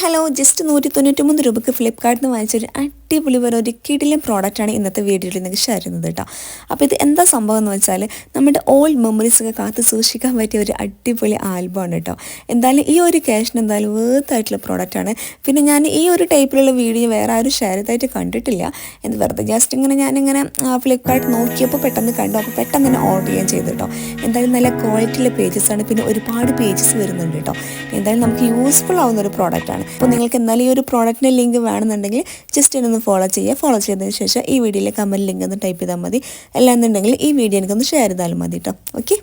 Hello just നൂറ്റി തൊണ്ണൂറ്റൊമ്പത് രൂപയ്ക്ക് ഫ്ലിപ്കാർട്ടിൽ നിന്ന് വാങ്ങിച്ചൊരു അടിപൊളി വേറെ ഒരു കിടിലൻ പ്രോഡക്റ്റാണ് ഇന്നത്തെ വീഡിയോയിൽ നിങ്ങൾക്ക് ഷെയർ ചെയ്യുന്നത് കേട്ടോ അപ്പോൾ ഇത് എന്താ സംഭവം എന്ന് വെച്ചാൽ നമ്മുടെ ഓൾഡ് മെമ്മറീസൊക്കെ കാത്ത് സൂക്ഷിക്കാൻ പറ്റിയ ഒരു അടിപൊളി ആൽബമാണ് കേട്ടോ എന്തായാലും ഈ ഒരു ക്യാഷിന് എന്തായാലും വേർത്തായിട്ടുള്ള പ്രോഡക്റ്റാണ് പിന്നെ ഞാൻ ഈ ഒരു ടൈപ്പിലുള്ള വീഡിയോ വേറെ ആരും ഷെയർ ചെയ്തായിട്ട് കണ്ടിട്ടില്ല. എന്ത് വെറുതെ ജസ്റ്റ് ഇങ്ങനെ ഞാനിങ്ങനെ ഫ്ലിപ്കാർട്ട് നോക്കിയപ്പോൾ പെട്ടെന്ന് കണ്ടു. അപ്പോൾ പെട്ടെന്ന് തന്നെ ഓർഡർ ചെയ്യാൻ ചെയ്തു കേട്ടോ എന്തായാലും നല്ല ക്വാളിറ്റിയുള്ള പേജസ് ആണ്. പിന്നെ ഒരുപാട് പേജസ് വരുന്നുണ്ട് കേട്ടോ എന്തായാലും നമുക്ക് യൂസ്ഫുൾ ആവുന്ന ഒരു പ്രോഡക്റ്റാണ് അപ്പോൾ നിങ്ങൾക്ക് എന്നാലും ഈ ഒരു പ്രോഡക്റ്റിന്റെ ലിങ്ക് വേണമെന്നുണ്ടെങ്കിൽ ജസ്റ്റ് എന്നൊന്ന് ഫോളോ ചെയ്യുക. ഫോളോ ചെയ്തതിന് ശേഷം ഈ വീഡിയോയിലെ കമന്റ് ലിങ്ക് ഒന്ന് ടൈപ്പ് ചെയ്താൽ മതി. അല്ലാന്നുണ്ടെങ്കിൽ ഈ വീഡിയോ എനിക്കൊന്ന് ഷെയർ ചെയ്താലും മതി കേട്ടോ ഓക്കെ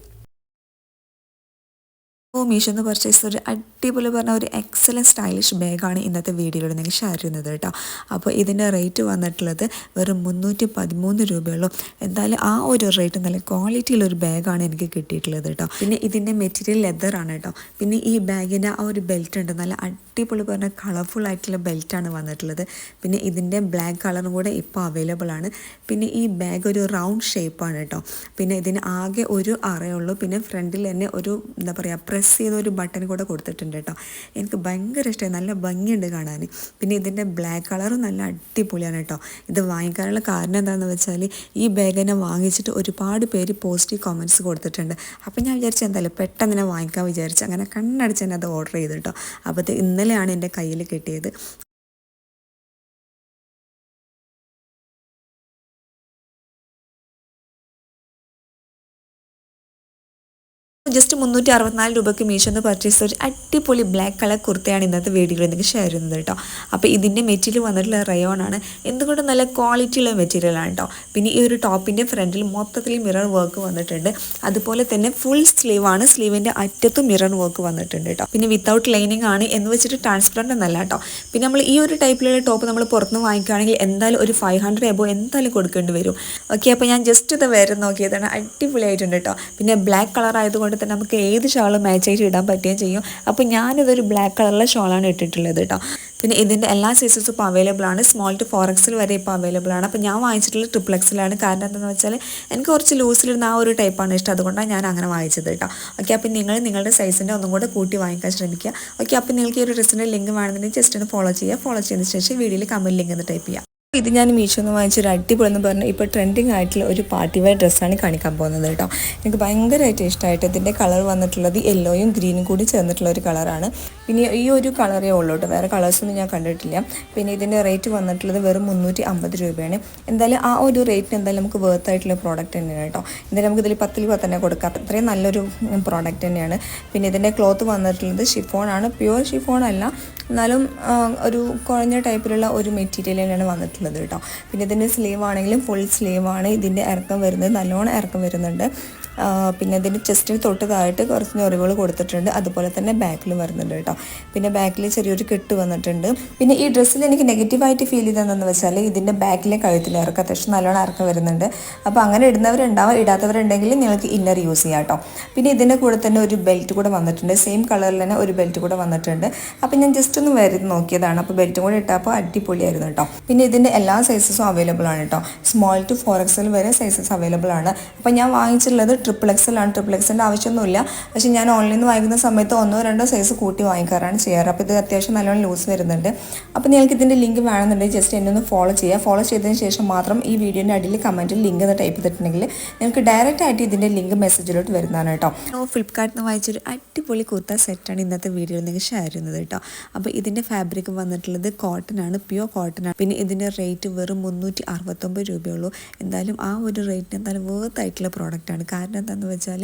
അപ്പോൾ മീഷോന്ന് പർച്ചേസ് ഒരു അടിപൊളി പറഞ്ഞ ഒരു എക്സലന്റ് സ്റ്റൈലിഷ് ബാഗാണ് ഇന്നത്തെ വീഡിയോയിലൂടെ നിങ്ങൾ ഷെയർ ചെയ്യുന്നത് കേട്ടോ. അപ്പോൾ ഇതിന്റെ റേറ്റ് വന്നിട്ടുള്ളത് വെറും മുന്നൂറ്റി പതിമൂന്ന് രൂപയുള്ളൂ. എന്തായാലും ആ ഒരു റേറ്റ് നല്ല ക്വാളിറ്റിയുള്ള ഒരു ബാഗാണ് എനിക്ക് കിട്ടിയിട്ടുള്ളത് കേട്ടോ. പിന്നെ ഇതിന്റെ മെറ്റീരിയൽ ലെതറാണ് കേട്ടോ. പിന്നെ ഈ ബാഗിന്റെ ആ ഒരു ബെൽറ്റ് ഉണ്ട് നല്ല അടിപൊളി പറഞ്ഞ കളർഫുൾ ആയിട്ടുള്ള ബെൽറ്റാണ് വന്നിട്ടുള്ളത്. പിന്നെ ഇതിന്റെ ബ്ലാക്ക് കളറും കൂടെ ഇപ്പോൾ അവൈലബിൾ ആണ്. പിന്നെ ഈ ബാഗ് ഒരു റൗണ്ട് ഷേപ്പാണ് കേട്ടോ. പിന്നെ ഇതിന് ആകെ ഒരു അറയുള്ളൂ. പിന്നെ ഫ്രണ്ടിൽ തന്നെ ഒരു എന്താ പറയുക പ്രസ് ചെയ്ത ഒരു ബട്ടൺ കൂടെ കൊടുത്തിട്ടുണ്ട് കേട്ടോ. എനിക്ക് ഭയങ്കര ഇഷ്ടമായി നല്ല ഭംഗിയുണ്ട് കാണാൻ. പിന്നെ ഇതിന്റെ ബ്ലാക്ക് കളറും നല്ല അടിപൊളിയാണ് കേട്ടോ. ഇത് വാങ്ങിക്കാനുള്ള കാരണം എന്താണെന്ന് വെച്ചാൽ ഈ ബാഗ് തന്നെ വാങ്ങിച്ചിട്ട് ഒരുപാട് പേര് പോസിറ്റീവ് കമന്റ്സ് കൊടുത്തിട്ടുണ്ട്. അപ്പോൾ ഞാൻ വിചാരിച്ചു എന്തായാലും പെട്ടെന്ന് തന്നെ വാങ്ങിക്കാൻ വിചാരിച്ചു. അങ്ങനെ കണ്ണടിച്ച് തന്നെ അത് ഓർഡർ ചെയ്തു കേട്ടോ. അപ്പോൾ ഇന്നലെയാണ് എന്റെ കയ്യിൽ കിട്ടിയത്. ജസ്റ്റ് മുന്നൂറ്റി അറുപത്തിനാല് രൂപയ്ക്ക് മീഷോന്ന് പർച്ചേസ് ഒരു അടിപൊളി ബ്ലാക്ക് കളർ കുർത്തയാണ് ഇന്നത്തെ വീഡിയോയിൽ നിങ്ങൾക്ക് ഷെയർ ചെയ്യുന്നത് കേട്ടോ അപ്പോൾ ഇതിന്റെ മെറ്റീരിയൽ വന്നിട്ടുള്ള റയോൺ ആണ്. എന്തുകൊണ്ട് നല്ല ക്വാളിറ്റിയുള്ള മെറ്റീരിയലാണ് കേട്ടോ പിന്നെ ഈ ഒരു ടോപ്പിന്റെ ഫ്രണ്ടിൽ മൊത്തത്തിൽ മിറർ വർക്ക് വന്നിട്ടുണ്ട്. അതുപോലെ തന്നെ ഫുൾ സ്ലീവ് ആണ്. സ്ലീവിന്റെ അറ്റത്തും മിറർ വർക്ക് വന്നിട്ടുണ്ട് കേട്ടോ പിന്നെ വിത്തൗട്ട് ലൈനിങ് ആണ് എന്ന് വെച്ചിട്ട് ട്രാൻസ്പെറന്റ് എന്നല്ല കേട്ടോ പിന്നെ നമ്മൾ ഈ ഒരു ടൈപ്പിലുള്ള ടോപ്പ് നമ്മൾ പുറത്തുനിന്ന് വാങ്ങിക്കുകയാണെങ്കിൽ എന്തായാലും ഒരു ഫൈവ് ഹൺഡ്രഡ് എബോ എന്തായാലും കൊടുക്കേണ്ടി വരും. ഓക്കെ അപ്പോൾ ഞാൻ ജസ്റ്റ് ഇത് വേറെ നോക്കിയതാണ്. അടിപൊളിയായിട്ടുണ്ട് കേട്ടോ പിന്നെ ബ്ലാക്ക് കളർ ആയതുകൊണ്ട് തന്നെ നമുക്ക് ഏത് ഷാളും മാച്ച് ആയിട്ട് ഇടാൻ പറ്റുകയും ചെയ്യും. അപ്പോൾ ഞാനിതൊരു ബ്ലാക്ക് കളറിലെ ഷോളാണ് ഇട്ടിട്ടുള്ളത് കേട്ടോ പിന്നെ ഇതിന്റെ എല്ലാ സൈസസും ഇപ്പോൾ അവൈലബിൾ ആണ്. സ്മോൾ ടു ഫോർ എക്സിൽ വരെ ഇപ്പോൾ അവൈലബിൾ ആണ്. അപ്പോൾ ഞാൻ വാങ്ങിച്ചിട്ടുള്ളത് ട്രിപ്പിൾ എക്സിലാണ് കാരണം എന്താണെന്ന് വെച്ചാൽ എനിക്ക് കുറച്ച് ലൂസിലിരുന്ന ആ ഒരു ടൈപ്പാണ് ഇഷ്ടം. അതുകൊണ്ടാണ് ഞാൻ അങ്ങനെ വാങ്ങിച്ചത് കേട്ടോ ഓക്കെ അപ്പോൾ നിങ്ങൾ നിങ്ങളുടെ സൈസിന്റെ ഒന്നും കൂടെ കൂട്ടി വാങ്ങിക്കാൻ ശ്രമിക്കുക. ഓക്കെ അപ്പോൾ നിങ്ങൾക്ക് ഈ ഒരു ഡ്രസ്സിന്റെ ലിങ്ക് വേണമെന്നുണ്ടെങ്കിൽ ജസ്റ്റ് ഒന്ന് ഫോളോ ചെയ്യുക. ഫോളോ ചെയ്തതിന് ശേഷം വീഡിയോയിൽ കമന്റ് ലിങ്ക് ഒന്ന് ടൈപ്പ് ചെയ്യുക. ഇത് ഞാൻ മീഷോ എന്ന് വാങ്ങിച്ചൊരു അടിപൊളി എന്ന് പറഞ്ഞാൽ ഇപ്പോൾ ട്രെൻഡിങ് ആയിട്ടുള്ള ഒരു പാർട്ടി വെയർ ഡ്രസ്സാണ് കാണിക്കാൻ പോകുന്നത് കേട്ടോ. എനിക്ക് ഭയങ്കരമായിട്ട് ഇഷ്ടമായിട്ട് ഇതിന്റെ കളർ വന്നിട്ടുള്ളത് യെല്ലോയും ഗ്രീനും കൂടി ചേർന്നിട്ടുള്ള ഒരു കളറാണ് പിന്നെ ഈ ഒരു കളറേ ഉള്ളൂ കേട്ടോ. വേറെ കളേഴ്സൊന്നും ഞാൻ കണ്ടിട്ടില്ല. പിന്നെ ഇതിന്റെ റേറ്റ് വന്നിട്ടുള്ളത് വെറും മുന്നൂറ്റി അമ്പത് രൂപയാണ്. എന്തായാലും ആ ഒരു റേറ്റിന് എന്തായാലും നമുക്ക് വേർത്ത് ആയിട്ടുള്ള പ്രോഡക്റ്റ് തന്നെയാണ് കേട്ടോ. എന്തായാലും നമുക്ക് ഇതിൽ പത്തിൽ പത്ത് തന്നെ കൊടുക്കാം. അത്രയും നല്ലൊരു പ്രോഡക്റ്റ് തന്നെയാണ്. പിന്നെ ഇതിന്റെ ക്ലോത്ത് വന്നിട്ടുള്ളത് ഷിഫോൺ ആണ്. പ്യുവർ ഷിഫോൺ അല്ല. എന്നാലും ഒരു കുഴഞ്ഞ ടൈപ്പിലുള്ള ഒരു മെറ്റീരിയൽ തന്നെയാണ് വന്നിട്ടുള്ളത് കേട്ടോ. പിന്നെ ഇതിന്റെ സ്ലീവ് ആണെങ്കിലും ഫുൾ സ്ലീവ് ആണ്. ഇതിന്റെ ഇറക്കം വരുന്നത് നല്ലോണം ഇറക്കം വരുന്നുണ്ട്. പിന്നെ ഇതിന്റെ ചെസ്റ്റിന് തൊട്ട് താഴായിട്ട് കുറച്ച് ഞൊറിവുകൾ കൊടുത്തിട്ടുണ്ട്. അതുപോലെ തന്നെ ബാക്കിലും വരുന്നുണ്ട് കേട്ടോ. പിന്നെ ബാക്കിൽ ചെറിയൊരു കെട്ട് വന്നിട്ടുണ്ട്. പിന്നെ ഈ ഡ്രസ്സിൽ എനിക്ക് നെഗറ്റീവായിട്ട് ഫീൽ ചെയ്തതെന്ന് വെച്ചാൽ ഇതിന്റെ ബാക്കിലെ കഴുത്തിലെ ഇറക്കം അത്യാവശ്യം നല്ലോണം ഇറക്കം വരുന്നുണ്ട്. അപ്പോൾ അങ്ങനെ ഇടുന്നവരുണ്ടാവും. ഇടാത്തവരുണ്ടെങ്കിൽ നിങ്ങൾക്ക് ഇന്നർ യൂസ് ചെയ്യാം കേട്ടോ. പിന്നെ ഇതിന്റെ കൂടെ തന്നെ ഒരു ബെൽറ്റ് കൂടെ വന്നിട്ടുണ്ട്. സെയിം കളറിൽ തന്നെ ഒരു ബെൽറ്റ് കൂടെ വന്നിട്ടുണ്ട്. അപ്പോൾ ഞാൻ ജസ്റ്റ് ഒന്ന് വരുന്ന നോക്കിയതാണ്. അപ്പോൾ ബെൽറ്റും കൂടെ ഇട്ടപ്പോൾ അടിപൊളിയായിരുന്നു കേട്ടോ. പിന്നെ ഇതിന്റെ എല്ലാ സൈസസും അവൈലബിൾ ആണ് കേട്ടോ. സ്മോൾ ടു ഫോർ എക്സൽ വരെ സൈസസ് അവൈലബിൾ ആണ്. അപ്പോൾ ഞാൻ വാങ്ങിച്ചിട്ടുള്ളത് ട്രിപ്പിൾ എക്സൽ ആണ് ട്രിപ്പിൾ എക്സലിന്റെ ആവശ്യമൊന്നുമില്ല. പക്ഷേ ഞാൻ ഓൺലൈനിൽ നിന്ന് വാങ്ങിക്കുന്ന സമയത്ത് ഒന്നോ രണ്ടോ സൈസ് കൂട്ടി വാങ്ങിക്കാറാണ് ചെയ്യാറ്. അപ്പോൾ ഇത് അത്യാവശ്യം നല്ലോണം ലൂസ് വരുന്നുണ്ട്. അപ്പോൾ നിങ്ങൾക്ക് ഇതിന്റെ ലിങ്ക് വേണമെന്നുണ്ടെങ്കിൽ ജസ്റ്റ് എന്നെ ഒന്ന് ഫോളോ ചെയ്യുക. ഫോളോ ചെയ്തതിന് ശേഷം മാത്രം ഈ വീഡിയോന്റെ അടിയിൽ കമന്റിൽ ലിങ്ക് എന്ന് ടൈപ്പ് ചെയ്തിട്ടുണ്ടെങ്കിൽ നിങ്ങൾക്ക് ഡയറക്റ്റ് ആയിട്ട് ഇതിന്റെ ലിങ്ക് മെസ്സേജിലോട്ട് വരുന്നതാണ് കേട്ടോ. ഫ്ലിപ്കാർട്ടിൽ നിന്ന് വാങ്ങിച്ചൊരു അടിപൊളി കുർത്ത സെറ്റാണ് ഇന്നത്തെ വീഡിയോയിൽ നിങ്ങൾക്ക് ഷെയർ ചെയ്യുന്നത് കേട്ടോ. അപ്പോൾ ഇതിന്റെ ഫാബ്രിക് വന്നിട്ടുള്ളത് കോട്ടൺ ആണ്. പ്യുവർ കോട്ടൺ ആണ്. പിന്നെ ഇതിന്റെ റേറ്റ് വെറും മുന്നൂറ്റി അറുപത്തൊമ്പത് രൂപയുള്ളൂ എന്തായാലും ആ ഒരു റേറ്റിന് എന്തായാലും വേർത്ത് ആയിട്ടുള്ള പ്രോഡക്റ്റാണ് കാരണം എന്താണെന്ന് വെച്ചാൽ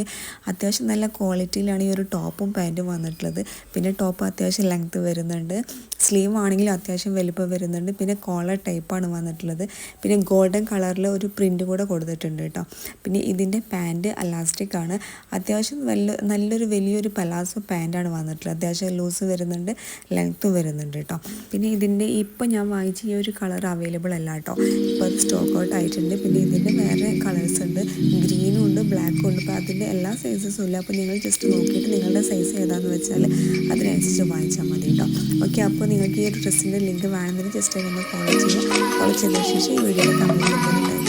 അത്യാവശ്യം നല്ല ക്വാളിറ്റിയിലാണ് ഈ ഒരു ടോപ്പും പാന്റും വന്നിട്ടുള്ളത്. പിന്നെ ടോപ്പ് അത്യാവശ്യം ലെങ്ത്ത് വരുന്നുണ്ട്. സ്ലീവ് ആണെങ്കിലും അത്യാവശ്യം വലുപ്പം വരുന്നുണ്ട്. പിന്നെ കോളർ ടൈപ്പാണ് വന്നിട്ടുള്ളത്. പിന്നെ ഗോൾഡൻ കളറിൽ ഒരു പ്രിന്റ് കൂടെ കൊടുത്തിട്ടുണ്ട് കേട്ടോ. പിന്നെ ഇതിന്റെ പാന്റ് അലാസ്റ്റിക് ആണ്. അത്യാവശ്യം വല്ല നല്ലൊരു വലിയൊരു പലാസോ പാന്റാണ് വന്നിട്ടുള്ളത്. അത്യാവശ്യം ലൂസ് വരുന്നുണ്ട് ലെങ്ത്ത് വരുന്നുണ്ട് കേട്ടോ. പിന്നെ ഇതിന്റെ ഇപ്പം ഞാൻ വാങ്ങിച്ച ഈ ഒരു കളർ അവൈലബിൾ അല്ല കേട്ടോ. ഇപ്പോൾ സ്റ്റോക്ക് ഔട്ട് ആയിട്ടുണ്ട്. പിന്നെ ഇതിന്റെ വേറെ ബ്ലാക്കും ഉണ്ട്. അപ്പോൾ അതിന്റെ എല്ലാ സൈസസും ഇല്ല. അപ്പോൾ നിങ്ങൾ ജസ്റ്റ് നോക്കിയിട്ട് നിങ്ങളുടെ സൈസ് ഏതാണെന്ന് വെച്ചാൽ അതിനനുസരിച്ച് വാങ്ങിച്ചാൽ മതി കേട്ടോ. ഓക്കെ അപ്പോൾ നിങ്ങൾക്ക് ഈ ഒരു ഡ്രസ്സിന്റെ ലിങ്ക് വേണമെങ്കിൽ ജസ്റ്റ് ഒന്ന് ഫോളോ ചെയ്യുക. ഫോളോ ചെയ്തതിന് ശേഷം ഈ വീഡിയോയിൽ ഒന്ന്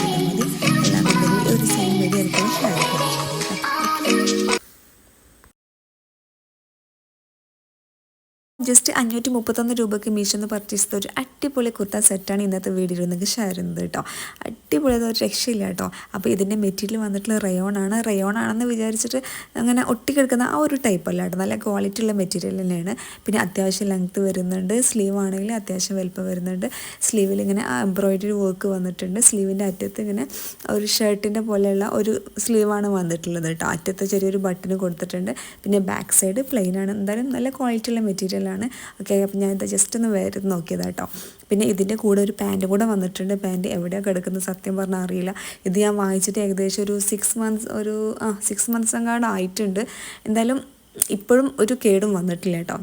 ജസ്റ്റ് അഞ്ഞൂറ്റി മുപ്പത്തൊന്ന് രൂപയ്ക്ക് മീഷോന്ന് പർച്ചേസ് ചെയ്ത ഒരു അടിപൊളി കുർത്ത സെറ്റാണ് ഇന്നത്തെ വീഡിയോയിൽ നിങ്ങൾക്ക് ഷെയർ ചെയ്യുന്നത് കേട്ടോ. അടിപൊളി ഒരു രക്ഷയില്ല കേട്ടോ. അപ്പോൾ ഇതിന്റെ മെറ്റീരിയൽ വന്നിട്ടുള്ള റയോൺ ആണ്. റയോൺ ആണെന്ന് വിചാരിച്ചിട്ട് അങ്ങനെ ഒട്ടിക്കെടുക്കുന്ന ആ ഒരു ടൈപ്പ് അല്ല കേട്ടോ. നല്ല ക്വാളിറ്റി ഉള്ള മെറ്റീരിയൽ തന്നെയാണ്. പിന്നെ അത്യാവശ്യം ലെങ്ത്ത് വരുന്നുണ്ട്. സ്ലീവ് ആണെങ്കിൽ അത്യാവശ്യം വലുപ്പം വരുന്നുണ്ട്. സ്ലീവിൽ ഇങ്ങനെ എംബ്രോയിഡറി വർക്ക് വന്നിട്ടുണ്ട്. സ്ലീവിന്റെ അറ്റത്ത് ഇങ്ങനെ ഒരു ഷർട്ടിന്റെ പോലെയുള്ള ഒരു സ്ലീവാണ് വന്നിട്ടുള്ളത് കേട്ടോ. അറ്റത്ത് ചെറിയൊരു ബട്ടൺ കൊടുത്തിട്ടുണ്ട്. പിന്നെ ബാക്ക് സൈഡ് പ്ലെയിനാണ് എന്തായാലും നല്ല ക്വാളിറ്റി ഉള്ള മെറ്റീരിയലാണ് ഓക്കെ അപ്പം ഞാൻ ഇത് ജസ്റ്റ് ഒന്ന് വേറെ നോക്കിയത് കേട്ടോ പിന്നെ ഇതിന്റെ കൂടെ ഒരു പാന്റും കൂടെ വന്നിട്ടുണ്ട്. പാന്റ് എവിടെയാണ് കിടക്കുന്നത് സത്യം പറഞ്ഞാൽ അറിയില്ല. ഇത് ഞാൻ വാങ്ങിച്ചിട്ട് ഏകദേശം ഒരു സിക്സ് മന്ത്സ് ഒരു ആ സിക്സ് മന്ത്സ് എങ്ങാണ്ട് ആയിട്ടുണ്ട്. എന്തായാലും ഇപ്പോഴും ഒരു കേടും വന്നിട്ടില്ല കേട്ടോ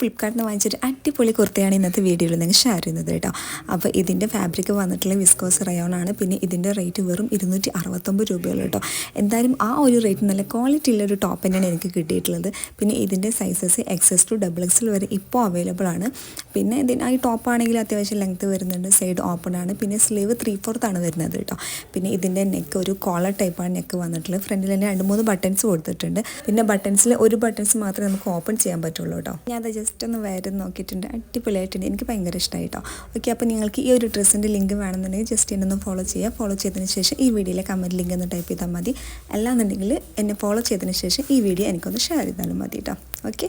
ഫ്ലിപ്കാർട്ടിൽ നിന്ന് വാങ്ങിച്ചൊരു അടിപൊളി കുർത്തയാണ് ഇന്നത്തെ വീഡിയോയിൽ നിങ്ങൾ ഷെയർ ചെയ്യുന്നത് കേട്ടോ. അപ്പോൾ ഇതിന്റെ ഫാബ്രിക് വന്നിട്ടുള്ള വിസ്കോസ് റയോൺ ആണ്. പിന്നെ ഇതിന്റെ റേറ്റ് വെറും ഇരുന്നൂറ്റി അറുപത്തൊമ്പത് രൂപയുള്ളൂ കേട്ടോ. എന്തായാലും ആ ഒരു റേറ്റ് നല്ല ക്വാളിറ്റി ഉള്ള ഒരു ടോപ്പ് തന്നെയാണ് എനിക്ക് കിട്ടിയിട്ടുള്ളത്. പിന്നെ ഇതിന്റെ sizes XS to double XL വരെ ഇപ്പോൾ അവൈലബിൾ ആണ്. പിന്നെ ഇതിന് ഈ ടോപ്പ് ആണെങ്കിൽ അത്യാവശ്യം ലെങ്ത്ത് വരുന്നുണ്ട്. സൈഡ് ഓപ്പൺ ആണ്. പിന്നെ സ്ലീവ് ത്രീ ആണ് വരുന്നത് കേട്ടോ. പിന്നെ ഇതിന്റെ നെക്ക് ഒരു കോളർ ടൈപ്പാണ് നെക്ക് വന്നിട്ടുള്ളത്. ഫ്രണ്ടിൽ തന്നെ രണ്ട് മൂന്ന് ബട്ടൺസ് കൊടുത്തിട്ടുണ്ട്. പിന്നെ ബട്ടൺസിൽ ഒരു ബട്ടൺസ് മാത്രമേ നമുക്ക് ഓപ്പൺ ചെയ്യാൻ പറ്റുള്ളൂ കേട്ടോ. ഞാൻ ജസ്റ്റ് ഒന്ന് വരും നോക്കിയിട്ടുണ്ട്. അടിപൊളിയായിട്ടുണ്ട്. എനിക്ക് ഭയങ്കര ഇഷ്ടമായി കേട്ടോ ഓക്കെ അപ്പോൾ നിങ്ങൾക്ക് ഈ ഒരു ഡ്രസ്സിന്റെ ലിങ്ക് വേണമെന്നുണ്ടെങ്കിൽ ജസ്റ്റ് എന്നെ ഒന്ന് ഫോളോ ചെയ്യുക. ഫോളോ ചെയ്തതിന് ശേഷം ഈ വീഡിയോയിലെ കമന്റ് ലിങ്ക് ഒന്ന് ടൈപ്പ് ചെയ്താൽ മതി. അല്ലാന്നുണ്ടെങ്കിൽ എന്നെ ഫോളോ ചെയ്തതിന് ശേഷം ഈ വീഡിയോ എനിക്കൊന്ന് ഷെയർ ചെയ്താലും മതി കേട്ടോ ഓക്കെ